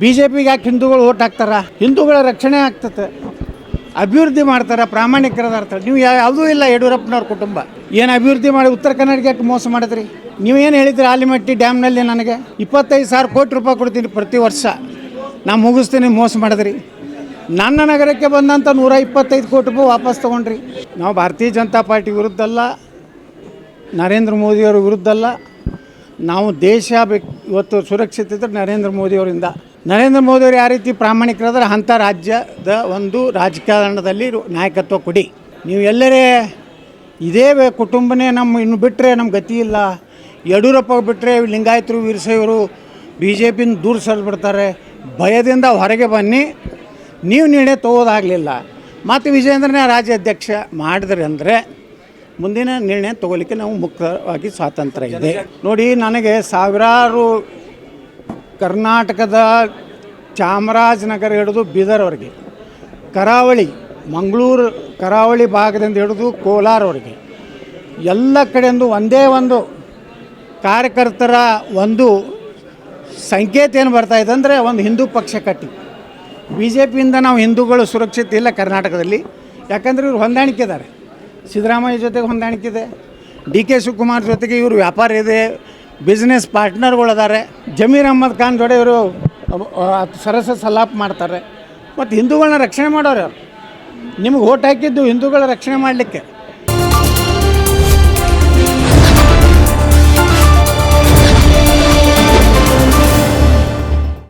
B J ಪಿಗೆ ಯಾಕೆ ಹಿಂದೂಗಳು ಓಟ್ ಹಾಕ್ತಾರ? ಹಿಂದೂಗಳ ರಕ್ಷಣೆ ಆಗ್ತದೆ ಅಭಿವೃದ್ಧಿ ಮಾಡ್ತಾರೆ ಪ್ರಾಮಾಣಿಕರದಾರ್ಥ ನೀವು ಯಾವುದೂ ಇಲ್ಲ ಯಡಿಯೂರಪ್ಪನವ್ರ ಕುಟುಂಬ. ಏನು ಅಭಿವೃದ್ಧಿ ಮಾಡಿ ಉತ್ತರ ಕನ್ನಡಕ್ಕೆ ಯಾಕೆ ಮೋಸ ಮಾಡಿದ್ರಿ? ನೀವೇನು ಹೇಳಿದ್ರಿ ಆಲಿಮಟ್ಟಿ ಡ್ಯಾಮ್ನಲ್ಲಿ ನನಗೆ? ಇಪ್ಪತ್ತೈದು ಸಾವಿರ ಕೋಟಿ ರೂಪಾಯಿ ಕೊಡ್ತೀನಿ ಪ್ರತಿ ವರ್ಷ. ನಾ ಮುಗಿಸ್ತೀನಿ, ಮೋಸ ಮಾಡಿದ್ರಿ. ನನ್ನ ನಗರಕ್ಕೆ ಬಂದಂಥ ನೂರ ಇಪ್ಪತ್ತೈದು ಕೋಟಿ ರೂಪಾಯಿ ವಾಪಸ್ ತೊಗೊಂಡ್ರಿ. ನಾವು ಭಾರತೀಯ ಜನತಾ ಪಾರ್ಟಿ ವಿರುದ್ಧ ಅಲ್ಲ ನರೇಂದ್ರ ಮೋದಿಯವ್ರ ವಿರುದ್ಧ ಅಲ್ಲ ನಾವು ದೇಶ ಇವತ್ತು ಸುರಕ್ಷಿತ ಇದ್ರೆ ನರೇಂದ್ರ ಮೋದಿಯವರಿಂದ ನರೇಂದ್ರ ಮೋದಿಯವರು ಯಾವ ರೀತಿ ಪ್ರಾಮಾಣಿಕರಾದ್ರೆ ಅಂಥ ರಾಜ್ಯದ ಒಂದು ರಾಜಕಾರಣದಲ್ಲಿ ನಾಯಕತ್ವ ಕೊಡಿ. ನೀವು ಎಲ್ಲರೇ ಇದೇ ಕುಟುಂಬನೇ ನಮ್ಮ ಇನ್ನು ಬಿಟ್ಟರೆ ನಮ್ಮ ಗತಿ ಇಲ್ಲ. ಯಡಿಯೂರಪ್ಪ ಬಿಟ್ಟರೆ ಲಿಂಗಾಯತರು ವೀರಶೈವರು ಬಿ ಜೆ ಪಿನ ದೂರ ಸರಿಸ್ಬಿಡ್ತಾರೆ ಭಯದಿಂದ ಹೊರಗೆ ಬನ್ನಿ. ನೀವು ನೀಡೇ ತಗೋದಾಗಲಿಲ್ಲ. ಮತ್ತು ವಿಜಯೇಂದ್ರನೇ ರಾಜ್ಯಾಧ್ಯಕ್ಷ ಮಾಡಿದ್ರಿ ಅಂದರೆ ಮುಂದಿನ ನಿರ್ಣಯ ತಗೋಲಿಕ್ಕೆ ನಾವು ಮುಕ್ತವಾಗಿ ಸ್ವಾತಂತ್ರ್ಯ ಇದೆ. ನೋಡಿ, ನನಗೆ ಸಾವಿರಾರು ಕರ್ನಾಟಕದ ಚಾಮರಾಜನಗರ ಹಿಡಿದು ಬೀದರ್ವರೆಗೆ, ಕರಾವಳಿ, ಮಂಗಳೂರು ಕರಾವಳಿ ಭಾಗದಿಂದ ಹಿಡಿದು ಕೋಲಾರವರೆಗೆ ಎಲ್ಲ ಕಡೆಯಿಂದ ಒಂದೇ ಒಂದು ಕಾರ್ಯಕರ್ತರ ಒಂದು ಸಂಕೇತ ಏನು ಬರ್ತಾ ಇದೆ ಅಂದರೆ ಒಂದು ಹಿಂದೂ ಪಕ್ಷ ಕಟ್ಟಿ. ಬಿ ಜೆ ಪಿಯಿಂದ ನಾವು ಹಿಂದೂಗಳು ಸುರಕ್ಷಿತ ಇಲ್ಲ ಕರ್ನಾಟಕದಲ್ಲಿ. ಯಾಕಂದರೆ ಇವರು ಹೊಂದಾಣಿಕೆ ಇದ್ದಾರೆ. ಸಿದ್ದರಾಮಯ್ಯ ಜೊತೆಗೆ ಹೊಂದಾಣಿಕೆ ಇದೆ. ಡಿ ಕೆ ಶಿವಕುಮಾರ್ ಜೊತೆಗೆ ಇವರು ವ್ಯಾಪಾರ ಇದೆ. ಬಿಸ್ನೆಸ್ ಪಾರ್ಟ್ನರ್ಗಳಿದ್ದಾರೆ ಜಮೀರ್ ಅಹ್ಮದ್ ಖಾನ್ ಜೊತೆ ಇವರು ಸರಸ ಸಲಾಪ್ ಮಾಡ್ತಾರೆ. ಮತ್ತು ಹಿಂದೂಗಳನ್ನ ರಕ್ಷಣೆ ಮಾಡೋರು ನಿಮ್ಗೆ ಓಟ್ ಹಾಕಿದ್ದು ಹಿಂದೂಗಳ ರಕ್ಷಣೆ ಮಾಡಲಿಕ್ಕೆ.